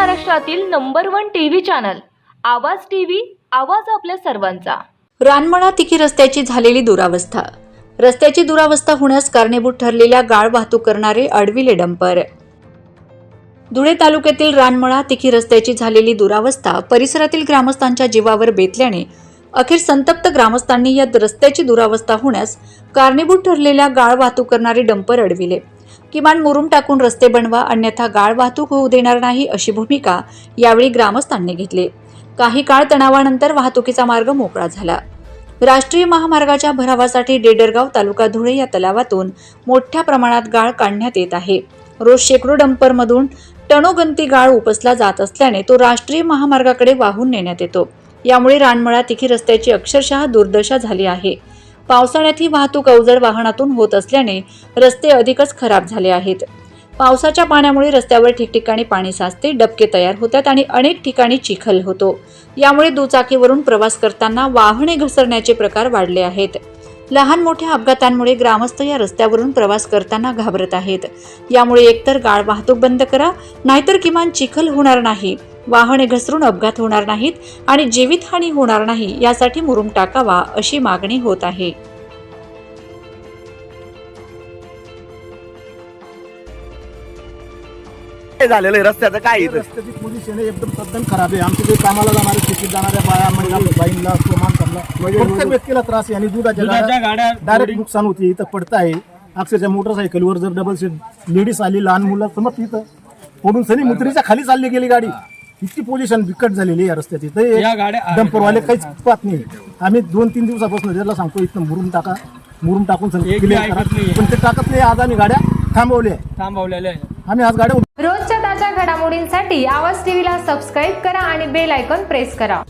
महाराष्ट्रातील number one TV channel Awaaz TV Awaaz आपल्या सर्वांचा. रानमळा तिखी रस्त्याची झालेली दुरावस्था. रस्त्याची दुरावस्था होण्यास कारणीभूत ठरलेल्या गाळ वाहतूक करणारे अडविले डंपर. धुळे तालुक्यातील रानमळा तिखी रस्त्याची झालेली दुरावस्था परिसरातील ग्रामस्थांच्या जीवावर बेतल्याने अखेर संतप्त ग्रामस्थांनी या रस्त्याची दुरावस्था होण्यास कारणीभूत ठरलेल्या गाळ वाहतूक करणारे डंपर अडविले. किमान मुरुम टाकून रस्ते बनवा अन्यथा गाळ वाहतूक होऊ देणार नाही अशी भूमिका यावेळी ग्रामस्थांनी घेतली. काही काळ तणावानंतर वाहतुकीचा मार्ग मोकळा झाला. राष्ट्रीय महामार्गाच्या भरावासाठी डेडरगाव तालुका धुळे या तलावातून मोठ्या प्रमाणात गाळ काढण्यात येत आहे. रोज शेकडो डंपरमधून टणोगंती गाळ उपसला जात असल्याने तो राष्ट्रीय महामार्गाकडे वाहून नेण्यात येतो. यामुळे रानमळा तिखी रस्त्याची अक्षरशः दुर्दशा झाली आहे. पावसाळ्यात ही वाहतूक अवजड वाहनातून होत असल्याने रस्ते अधिकच खराब झाले आहेत. पावसाच्या पाण्यामुळे रस्त्यावर ठिकठिकाणी पाणी साचते डबके तयार होतात आणि अनेक ठिकाणी चिखल होतो. यामुळे दुचाकीवरून प्रवास करताना वाहने घसरण्याचे प्रकार वाढले आहेत. लहान मोठ्या अपघातांमुळे ग्रामस्थ या रस्त्यावरून प्रवास करताना घाबरत आहेत. यामुळे एकतर गाळ वाहतूक बंद करा नाहीतर किमान चिखल होणार नाही. वाहने घसरून अपघात होणार नाहीत आणि जीवितहानी होणार नाही यासाठी मुरुम टाकावा अशी मागणी होत आहे. झालेलं आहे? रस्त्याचं काय इथं? रस्त्याची पोझिशन आहे एकदम तद्दन खराब आहे. आमच्या कामाला जाणारे शेतीत जाणाऱ्या बाया महिला बाईंना किंवा माणसांना प्रत्येक व्यक्तीला त्रास आहे आणि दुधाच्या गाड्या डायरेक्ट नुकसान होते. इथं पडत आहे अक्षरशः मोटरसायकलवर जर डबल सीट लेडीज आली लहान मुलं समज इथं पडून सनी मुत्रीच्या खाली चालली गेली गाडी. इतकी पोझिशन बिकट झालेली आहे या रस्त्याची. या गाड्या- तर डंपरवाले काहीच पाहत नाही. आम्ही दोन तीन दिवसापासून त्याला सांगतो इथं मुरुम टाका. मुरुम टाकून सगळं एक बी clear ऐकत करा. नाहीये. पण ते टाकत नाही आज आम्ही गाड्या थांबवल्या थांबवलेले आहे आम्ही आज गाड्या रोजच्या ताज्या घडामोडींसाठी आवाज टीव्हीला सबस्क्राईब करा आणि बेल आयकॉन प्रेस करा.